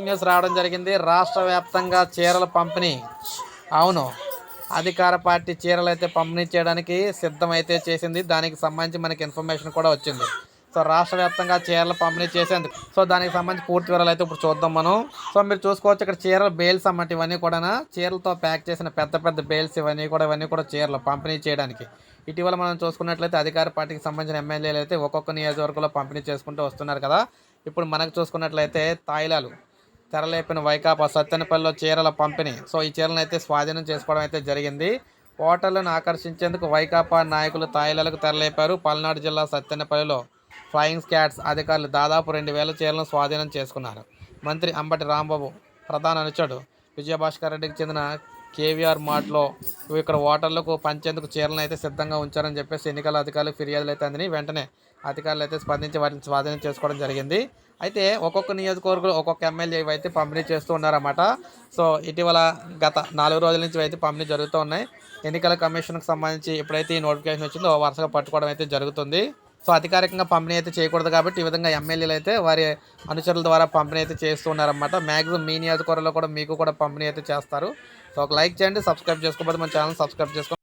Breaking news రావడం జరిగింది. రాష్ట్ర వ్యాప్తంగా చీరల పంపిణీ. అవును. అధికార పార్టీ చీరలు అయితే పంపిణీ చేయడానికి సిద్ధమైతే చేసింది. దానికి సంబంధించి మనకి ఇన్ఫర్మేషన్ కూడా వచ్చింది. సో రాష్ట్ర వ్యాప్తంగా చీరలు పంపిణీ చేసేందుకు. సో దానికి సంబంధించి పూర్తి వివరాలు అయితే ఇప్పుడు చూద్దాం మనం. సో మీరు చూసుకోవచ్చు ఇక్కడ చీరలు బేల్స్ అన్నమాట ఇవన్నీ కూడా చీరలతో ప్యాక్ చేసిన పెద్ద పెద్ద బేల్స్ ఇవన్నీ కూడా ఇవన్నీ కూడా చీరలు పంపిణీ చేయడానికి. ఇటీవల మనం చూసుకున్నట్లయితే అధికార పార్టీకి సంబంధించిన ఎమ్మెల్యేలు అయితే ఒక్కొక్క నియోజకవర్గంలో పంపిణీ చేసుకుంటూ వస్తున్నారు కదా. ఇప్పుడు మనకు చూసుకున్నట్లయితే తాయిలాలు. తెరలేపిన వైకాపా సత్తెనపల్లిలో చీరల పంపిణీ. సో ఈ చీరలను అయితే స్వాధీనం చేసుకోవడం అయితే జరిగింది. ఓటర్లను ఆకర్షించేందుకు వైకాపా నాయకులు తాయిలాలకు తెరలేపారు. పల్నాడు జిల్లా సత్తెనపల్లిలో ఫ్లయింగ్ స్కాట్స్ అధికారులు దాదాపు రెండు వేల చీరలను స్వాధీనం చేసుకున్నారు. మంత్రి అంబటి రాంబాబు ప్రధాన అనుచరుడు. విజయభాస్కర్ రెడ్డికి చెందిన కేవీఆర్ మార్ట్లో ఇక్కడ ఓటర్లకు పంచేందుకు చీరలను అయితే సిద్ధంగా ఉంచారని చెప్పేసి ఎన్నికల అధికారులు ఫిర్యాదులు అయితే అందిని వెంటనే అధికారులు అయితే స్పందించి వాటిని స్వాధీనం చేసుకోవడం జరిగింది. అయితే ఒక్కొక్క నియోజకవర్గంలో ఒక్కొక్క ఎమ్మెల్యే అయితే పంపిణీ చేస్తూ ఉన్నారన్నమాట. సో ఇటీవల గత నాలుగు రోజుల నుంచి అయితే పంపిణీ జరుగుతూ ఉన్నాయి. ఎన్నికల కమిషన్కి సంబంధించి ఎప్పుడైతే ఈ నోటిఫికేషన్ వచ్చిందో వరుసగా పట్టుకోవడం అయితే జరుగుతుంది. సో అధికారికంగా పంపిణీ అయితే చేయకూడదు కాబట్టి ఈ విధంగా ఎమ్మెల్యేలు అయితే వారి అనుచరుల ద్వారా పంపిణీ అయితే చేస్తున్నారన్నమాట మ్యాక్సిమం మీ నియోజకవర్గంలో కూడా మీకు కూడా పంపిణీ అయితే చేస్తారు. సో ఒక లైక్ చేయండి సబ్స్క్రైబ్ చేసుకోకపోతే మన ఛానల్ సబ్స్క్రైబ్ చేసుకోండి